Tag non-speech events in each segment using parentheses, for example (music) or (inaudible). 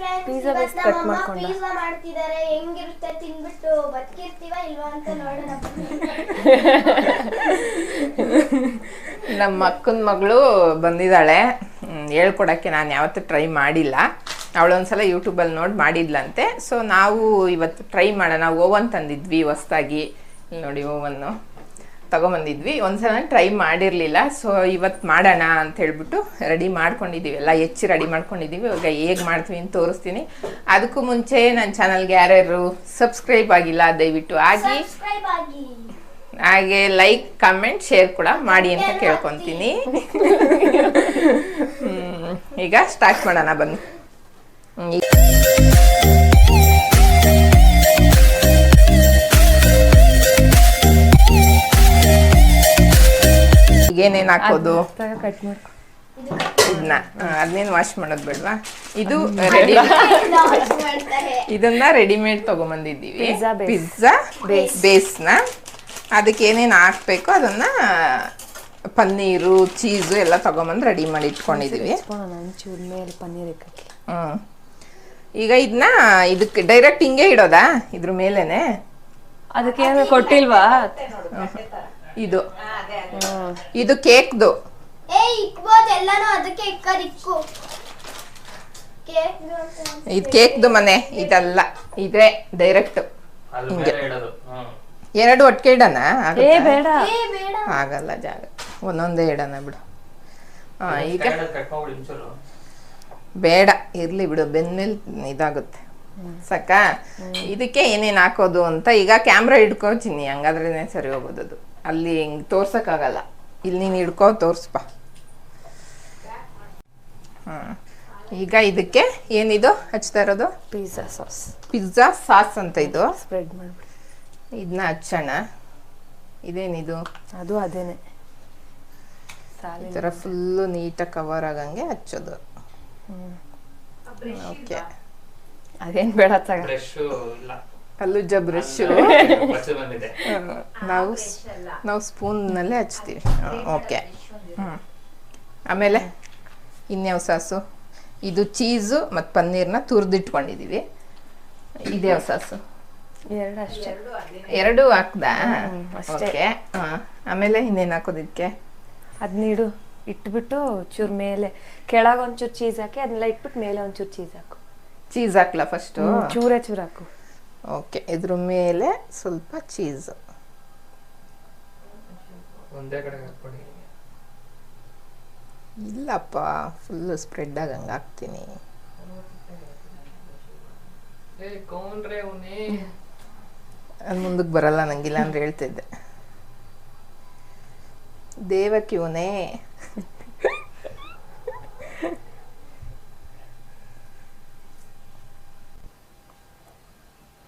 Friends base cut ಮಾಡ್ಕೊಂಡ. Pizza ಮಾಡ್ತಿದ್ದಾರೆ. ಹೆಂಗಿರುತ್ತೆ ತಿನ್ಬಿಟ್ಟು ಬದುಕಿರ್ತೀವ ಇಲ್ವಾ ಅಂತ ನೋಡೋಣ. (laughs) ನಮ್ಮ ಅಕ್ಕನ ಮಗಳು ಬಂದಿದ್ದಾಳೆ. ಹೇಳ್ಕೊಡಕ್ಕೆ ನಾನು ಯಾವತ್ತೂ ಟ್ರೈ ಮಾಡಿಲ್ಲ. ಅವಳೊಂದ್ಸಲ ಯೂಟ್ಯೂಬಲ್ಲಿ ನೋಡಿ ಮಾಡಿದ್ಲಂತೆ. ಸೊ ನಾವು ಇವತ್ತು ಟ್ರೈ ಮಾಡೋಣ. ಓವನ್ ತಂದಿದ್ವಿ ಹೊಸ್ದಾಗಿ. ಇಲ್ಲಿ ನೋಡಿ ಓವನ್ನು. ತಗೊಂಬಂದಿದ್ವಿ. ಒಂದ್ಸಲ ಟ್ರೈ ಮಾಡಿರಲಿಲ್ಲ. ಸೊ ಇವತ್ತು ಮಾಡೋಣ ಅಂತ ಹೇಳ್ಬಿಟ್ಟು ರೆಡಿ ಮಾಡ್ಕೊಂಡಿದ್ದೀವಿ ಎಲ್ಲ ಹೆಚ್ಚು ರೆಡಿ ಮಾಡ್ಕೊಂಡಿದ್ದೀವಿ ಇವಾಗ ಹೇಗೆ ಮಾಡ್ತೀವಿ ಅಂತ ತೋರಿಸ್ತೀನಿ. ಅದಕ್ಕೂ ಮುಂಚೆ ನನ್ನ ಚಾನಲ್ಗೆ ಯಾರ್ಯಾರು ಸಬ್ಸ್ಕ್ರೈಬ್ ಆಗಿಲ್ಲ ದಯವಿಟ್ಟು ಆಗಿ. ಹಾಗೆ ಲೈಕ್ ಕಮೆಂಟ್ ಶೇರ್ ಕೂಡ ಮಾಡಿ ಅಂತ ಕೇಳ್ಕೊಂತೀನಿ. ಈಗ ಸ್ಟಾರ್ಟ್ ಮಾಡೋಣ ಬನ್ನಿ. ಏನೇನ್ ಹಾಕೋದು? ಕಟ್ ಮಾಡ್ಕೊ. (laughs) ಇದನ್ನ ಅದನ್ನೇನು ವಾಶ್ ಮಾಡೋದು ಬೇಡವಾ? ಇದು ರೆಡಿ ಇದನ್ನ ರೆಡಿಮೇಡ್ ತಗೊಂಬಂದಿದ್ದೀವಿ. ಪಿಜ್ಜಾ ಬೇಸ್ನ. ಅದಕ್ಕೆ ಏನೇನು ಹಾಕ್ಬೇಕು ಅದನ್ನ ಪನ್ನೀರು ಚೀಸು ಎಲ್ಲ ತಗೊಂಬಂದು ರೆಡಿ ಮಾಡಿ ಇಟ್ಕೊಂಡಿದ್ದೀವಿ ಈಗ ಇದನ್ನ ಇದಕ್ಕೆ ಡೈರೆಕ್ಟ್ ಹಿಂಗೆ ಇಡೋದಾ? ಇದ್ರ ಮೇಲೇನೆ? ಅದಕ್ಕೆ ಕೊಟ್ಟಿಲ್ವಾ? ಇದು. ಇದು ಕೇಕ್ದು. ಏ ಇಕ್ಬೋದು ಎಲ್ಲಾನು ಅದಕ್ಕೆ ಇಕ್ಕೋದ್ ಇಕ್ಕು. ಕೇಕ್ ಇದು ಕೇಕ್ದು ಮನೆ ಇದಲ್ಲ. ಇದೇ ಡೈರೆಕ್ಟ್ ಹಿಂಗೆ. ಎರಡು ಒಟ್ಟಿಗೆ ಇಡೋಣ? ಏ ಬೇಡ. ಏ ಬೇಡ. ಆಗಲ್ಲ ಜಾಗ. ಒಂದೊಂದೇ ಇಡೋಣ ಬಿಡು. ಹಾಂ ಈಗ ಬೇಡ. ಇರ್ಲಿ ಬಿಡು ಬೆನ್ಮೇಲೆ ಇದಾಗುತ್ತೆ. ಸಾಕಾ? ಇದಕ್ಕೆ ಏನೇನು ಹಾಕೋದು ಅಂತ ಈಗ ಕ್ಯಾಮ್ರಾ ಇಟ್ಕೋತೀನಿ ಹಂಗಾದ್ರೆ ಹಂಗಾದ್ರೇನೆ ಸರಿ ಹೋಗೋದು ಅದು ಅಲ್ಲಿ ಹೆಂಗೆ ತೋರ್ಸೋಕ್ಕಾಗಲ್ಲ. ಇಲ್ಲಿ ನೀನು ಹಿಡ್ಕೊ ತೋರಿಸ್ಪ ಹ್ಞೂ ಈಗ ಇದಕ್ಕೆ ಏನಿದು ಹಚ್ತಾ ಇರೋದು? ಪಿಜ್ಜಾ ಸಾಸ್ ಪಿಜ್ಜಾ ಸಾಸ್ ಅಂತ ಇದು. ಸ್ಪ್ರೆಡ್ ಮಾಡಿಬಿಡಿ. ಇದನ್ನ ಹಚ್ಚೋಣ. ಇದೇನಿದು? ಅದು ಅದೇನೆ. ಈ ಥರ ಫುಲ್ಲು ನೀಟಾಗಿ ಕವರ್ ಆಗಂಗೆ ಹಚ್ಚೋದು. ಓಕೆ ಅದೇನು ಬೇಡ ತಗ. ಬ್ರಷ್ ಜ ಕಲ್ಲುಜ್ಜ ಬ್ರಷ್ ನಾವು ನಾವು ಸ್ಪೂನ್ನಲ್ಲೇ ಹಚ್ತೀವಿ. ಓಕೆ ಹ್ಞೂ ಆಮೇಲೆ ಇನ್ಯಾವ ಸಾಸು? ಇದು ಚೀಸು ಮತ್ತು ಪನ್ನೀರ್ನ ತುರಿದಿಟ್ಕೊಂಡಿದ್ದೀವಿ ಇದ್ಯಾವ ಸಾಸು. ಎರಡು ಅಷ್ಟೇ. ಎರಡು ಹಾಕ್ದಾ? ಅಷ್ಟೇ. ಓಕೆ ಹಾಂ. ಆಮೇಲೆ ಇನ್ನೇನು ಹಾಕೋದಿಕ್ಕೆ? ಅದ್ನಿಡು ಇಟ್ಬಿಟ್ಟು ಚೂರು ಮೇಲೆ. ಕೆಳಗೆ ಒಂಚೂರು ಚೀಸ್ ಹಾಕಿ ಅದನ್ನೆಲ್ಲ ಇಟ್ಬಿಟ್ಟು ಮೇಲೆ ಒಂಚೂರು ಚೀಸ್ ಹಾಕು. ಚೀಸ್ ಹಾಕ್ಲಾ ಫಸ್ಟು ಚೂರೇ ಚೂರು ಹಾಕು. ಓಕೆ ಇದ್ರ ಮೇಲೆ ಸ್ವಲ್ಪ ಚೀಸು ಇಲ್ಲಪ್ಪ ಫುಲ್ಲು ಸ್ಪ್ರೆಡ್ ಆಗಂಗೆ ಹಾಕ್ತೀನಿ. ಮುಂದಕ್ಕೆ ಬರಲ್ಲ ನಂಗಿಲ್ಲ ಅಂದ್ರೆ ಹೇಳ್ತಿದ್ದೆ ದೇವಕ್ಕೆ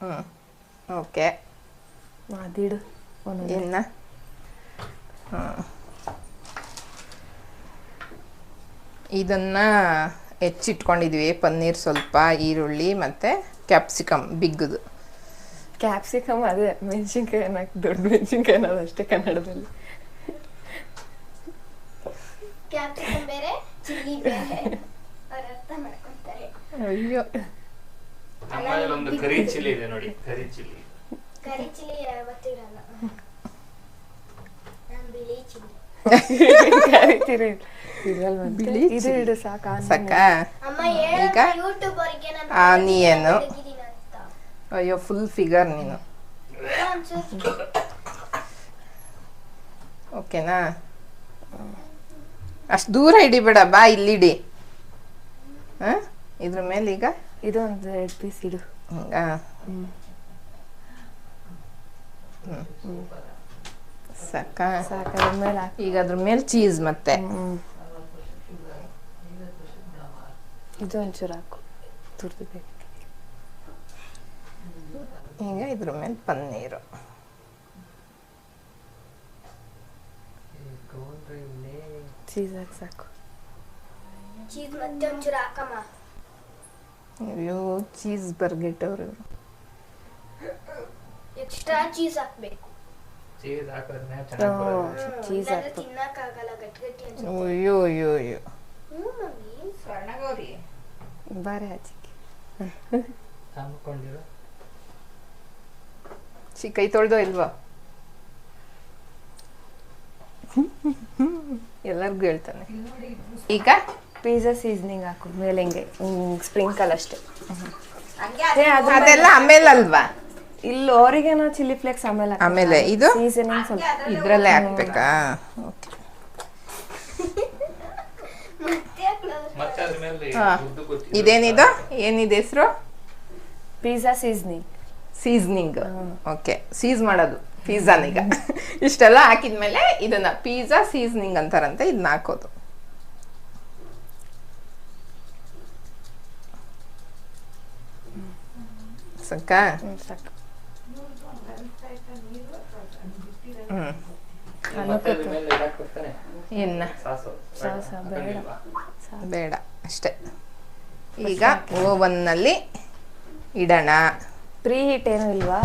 ಹ್ಞೂ ಓಕೆ. ಅದಿಡು ಒಂದು ಇನ್ನ? ಹಾಂ ಇದನ್ನ ಹೆಚ್ಚಿಟ್ಕೊಂಡಿದ್ವಿ ಪನ್ನೀರ್ ಸ್ವಲ್ಪ ಈರುಳ್ಳಿ ಮತ್ತೆ ಕ್ಯಾಪ್ಸಿಕಮ್ ಬಿಗ್ಗದು. ಕ್ಯಾಪ್ಸಿಕಮ್ ಅದೇ ಮೆಣಸಿನ್ಕಾಯಿ ಅನ್ನಕ್ಕೆ ದೊಡ್ಡ ಮೆಣಸಿನ್ಕಾಯಿ ಅನ್ನೋದು ಅಷ್ಟೇ ಕನ್ನಡದಲ್ಲಿ. ಅಯ್ಯೋ. ನಮ್ಮಲ್ಲಿ ಒಂದು ಕರಿ ಚಿಲ್ಲಿ ಇದೆ ನೋಡಿ ಕರಿ ಚಿಲ್ಲಿ. ಕರಿ ಚಿಲ್ಲಿ ಯಾವತ್ತಿರಲ್ಲ ನಮ್ ಬಿಳಿ ಚಿಲ್ಲಿ. ಕರಿತೀರಿ ಇರಲ್ವಂತೆ. ಬಿಳಿ ಇದು ಇಡು ಸಾಕ ಸಾಕ. ಅಮ್ಮ ಈಗ? ಹೇಳಮ್ಮ ಯೂಟ್ಯೂಬ್ ಅವ್ರಿಗೆ ನಾನು? ಆನಿಯನ್ ಅಯ್ಯೋ ಫುಲ್ ಫಿಗರ್ ನೀನು. ಓಕೆನಾ? ಅಷ್ಟು ದೂರ ಇಡಿ ಬೇಡ ಬಾ ಇಲ್ಲಿಡಿ. ಹಾಂ? ಇದ್ರ ಮೇಲೆ ಈಗ? ಇದು. ಒಂದು ಎರಡು ಪೀಸ್ ಇಡು. ಸಾಕ. ಸಾಕ ಅದ್ರ ಮೇಲೆ ಹಾಕಿ. ಈಗ ಅದ್ರ ಮೇಲೆ ಚೀಸ್ ಮತ್ತೆ. ಇದು ಒಂಚೂರು ಹಾಕು. ತುರ್ದು ಬೇಕು ಈಗ ಇದ್ರ ಮೇಲೆ ಪನ್ನೀರು. ಚೀಸ್ ಹಾಕಿ ಸಾಕು. ಚೀಸ್ ಮತ್ತೆ ಒಂಚೂರು ಹಾಕಮ್ಮ. ಅಯ್ಯೋ ಚೀಸ್ ಬರ್ಗೆಟ್ಟವ್ರು ಇವರು. ಎಕ್ಸ್ಟ್ರಾ ಚೀಸ್ ಹಾಕ್ಬೇಕು. ಚೀಸ್ ಚೆನ್ನಾಗಿ ಬರುತ್ತೆ. ಆಗಲ್ಲ ಗಟ್ಟಿ ಗಟ್ಟಿ ಅನ್ಸುತ್ತೆ ಅಯ್ಯೋ ಅಯ್ಯೋ ಅಯ್ಯೋ. ಹ್ಞೂ ಮಮ್ಮಿ. ಬಾರೆ ಆಚಿಕೆ ಕೈ ತೊಳ್ದೋ ಇಲ್ವಾ? ಎಲ್ಲರಿಗೂ ಹೇಳ್ತಾನೆ. ಈಗ? ಪಿಜ್ಜಾ ಸೀಸನಿಂಗ್ ಹಾಕು ಮೇಲೆ ಹಿಂಗೆ ಸ್ಪ್ರಿಂಕಲ್ ಅಷ್ಟೇ. ಅದೆಲ್ಲ ಆಮೇಲೆ ಅಲ್ವಾ? ಇಲ್ಲಿ ಅವರಿಗೇನೋ ಚಿಲ್ಲಿ ಫ್ಲೇಕ್ಸ್ ಆಮೇಲೆ ಆಮೇಲೆ ಇದು? ಸೀಸನಿಂಗ್ ಸ್ವಲ್ಪ. ಇದ್ರಲ್ಲೇ ಹಾಕ್ಬೇಕಾ? ಓಕೆ. ಮತ್ತೆ ಅದ್ರ ಮೇಲೆ ಹಾ. ಉದ್ದು ಕೊತ್ತಿ. ಇದೇನಿದು? ಏನಿದೆ ಹೆಸರು? ಪಿಜ್ಜಾ ಸೀಸನಿಂಗ್ ಸೀಸನಿಂಗ್ ಓಕೆ ಸೀಸ್ ಮಾಡೋದು. ಪಿಜ್ಜಾನೀಗ ಇಷ್ಟೆಲ್ಲ ಹಾಕಿದ್ಮೇಲೆ ಇದನ್ನ ಪಿಜ್ಜಾ ಸೀಸ್ನಿಂಗ್ ಅಂತಾರಂತೆ ಇದನ್ನ ಹಾಕೋದು. ಸಾಕು ಬರ್ತಾನೆ ಇನ್ನ. ಸಾಸು. ಸಾಸ ಬೇಡ. ಅಷ್ಟೇ. ಈಗ ಓವನ್ನಲ್ಲಿ ಇಡೋಣ. ಪ್ರೀ ಹೀಟ್ ಏನು ಇಲ್ವಾ?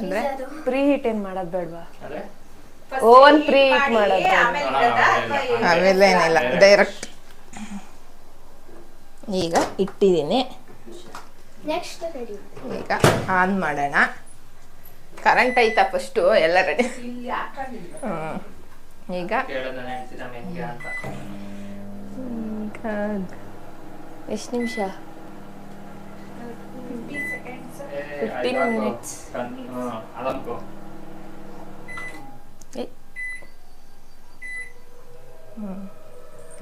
ಅಂದ್ರೆ? ಪ್ರೀ ಹೀಟ್ ಏನು ಮಾಡೋದು ಬೇಡವಾ? ಓವನ್ ಪ್ರೀ ಹೀಟ್ ಮಾಡೋದು ಆಮೇಲೆ ಏನಿಲ್ಲ ಡೈರೆಕ್ಟ್. ಈಗ ಇಟ್ಟಿದ್ದೀನಿ. ಈಗ ಆನ್ ಮಾಡೋಣ. ಕರೆಂಟ್ ಐತಾ ಫಸ್ಟು ಎಲ್ಲ ರೆಡಿ ಈಗ? ಹೆಂಗೆ ಅಂತ? ಎಷ್ಟು ನಿಮಿಷ? ಏ, 15 ಐದು ಹಾಕು. minutes. ಕಣ್- ಹ್ಮ್, ಅದನ್ಕೋ.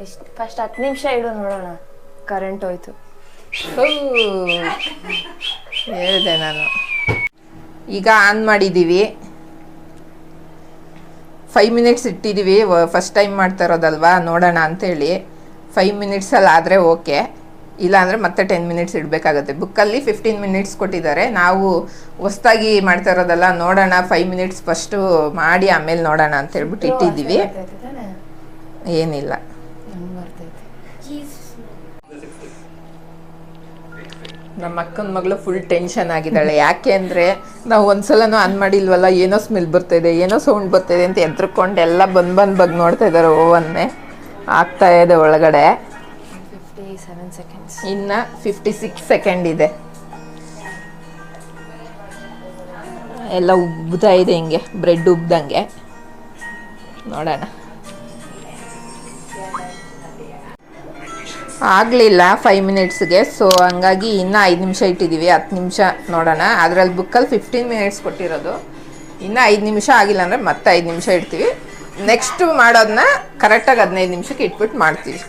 ಎಷ್ಟು ಫಸ್ಟ್ ಹತ್ತು ನಿಮಿಷ ಇಡು ನೋಡೋಣ. ಕರೆಂಟ್ ಹೋಯ್ತು. ಹೇಳಿದೆ ನಾನು. ಈಗ ಆನ್ ಮಾಡಿದ್ದೀವಿ ಫೈವ್ ಮಿನಿಟ್ಸ್ ಇಟ್ಟಿದ್ದೀವಿ ಫಸ್ಟ್ ಟೈಮ್ ಮಾಡ್ತಾ ಇರೋದಲ್ವಾ? ನೋಡೋಣ ಅಂತೇಳಿ. ಫೈವ್ ಮಿನಿಟ್ಸಲ್ಲಿ ಆದರೆ ಓಕೆ. ಇಲ್ಲಾಂದರೆ ಮತ್ತೆ ಟೆನ್ ಮಿನಿಟ್ಸ್ ಇಡಬೇಕಾಗತ್ತೆ. ಬುಕ್ಕಲ್ಲಿ ಫಿಫ್ಟೀನ್ ಮಿನಿಟ್ಸ್ ಕೊಟ್ಟಿದ್ದಾರೆ. ನಾವು ಹೊಸ್ದಾಗಿ ಮಾಡ್ತಾ ಇರೋದಲ್ಲ ನೋಡೋಣ. ಫೈವ್ ಮಿನಿಟ್ಸ್ ಫಸ್ಟು ಮಾಡಿ ಆಮೇಲೆ ನೋಡೋಣ ಅಂತ ಹೇಳ್ಬಿಟ್ಟು ಇಟ್ಟಿದ್ದೀವಿ. ಏನಿಲ್ಲ ಚೀಸ್ ನಮ್ಮ ಅಕ್ಕನ ಮಗಳು ಫುಲ್ ಟೆನ್ಷನ್ ಆಗಿದ್ದಾಳೆ. ಯಾಕೆ ಅಂದರೆ ನಾವು ಒಂದ್ಸಲನೂ ಆನ್ ಮಾಡಿಲ್ವಲ್ಲ ಏನೋ ಸ್ಮೆಲ್ ಬರ್ತಾಯಿದೆ ಏನೋ ಸೌಂಡ್ ಬರ್ತಾಯಿದೆ ಅಂತ ಎದ್ರಕೊಂಡು ಎಲ್ಲ ಬಂದು ಬಂದು ಬಗ್ ನೋಡ್ತಾ ಇದ್ದಾರೆ ಓವನ್ನೇ ಆಗ್ತಾ ಇದೆ ಒಳಗಡೆ. ಇನ್ನು ಫಿಫ್ಟಿ ಸಿಕ್ಸ್ ಸೆಕೆಂಡ್ ಇದೆ. ಎಲ್ಲ ಉಬ್ತಾ ಇದೆ ಹಿಂಗೆ ಬ್ರೆಡ್ ಉಬ್ಬದಂಗೆ ನೋಡೋಣ. ಆಗಲಿಲ್ಲ ಫೈವ್ ಮಿನಿಟ್ಸ್ಗೆ ಸೊ ಹಂಗಾಗಿ ಇನ್ನೂ ಐದು ನಿಮಿಷ ಇಟ್ಟಿದ್ದೀವಿ ಹತ್ತು ನಿಮಿಷ ನೋಡೋಣ. ಅದರಲ್ಲಿ ಬುಕ್ಕಲ್ಲಿ ಫಿಫ್ಟೀನ್ ಮಿನಿಟ್ಸ್ ಕೊಟ್ಟಿರೋದು. ಇನ್ನೂ ಐದು ನಿಮಿಷ ಆಗಿಲ್ಲ ಅಂದರೆ ಮತ್ತೆ ಐದು ನಿಮಿಷ ಇಡ್ತೀವಿ. ನೆಕ್ಸ್ಟ್ ಮಾಡೋದನ್ನ ಕರೆಕ್ಟಾಗಿ ಹದಿನೈದು ನಿಮಿಷಕ್ಕೆ ಇಟ್ಬಿಟ್ಟು ಮಾಡ್ತೀವಿ.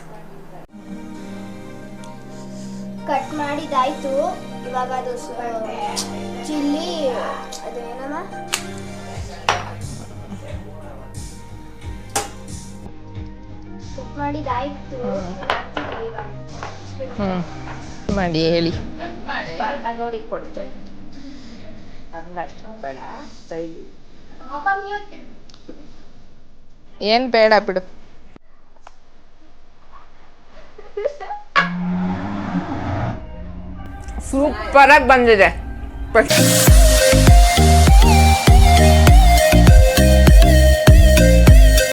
ಕಟ್ ಮಾಡಿದಾಯ್ತು. ಇವಾಗ ಅದು ಚಿಲ್ಲಿ ಅದೇನಮ್ಮ ಕಟ್ ಮಾಡಿದಾಯ್ತು. ಹ್ಞೂ ಮಾಡಿ ಹೇಳಿ. ನೋಡಿ ಕೊಡ್ತೇನೆ ಏನು ಬೇಡ ಬಿಡು. ಸೂಪರಾಗಿ ಬಂದಿದೆ.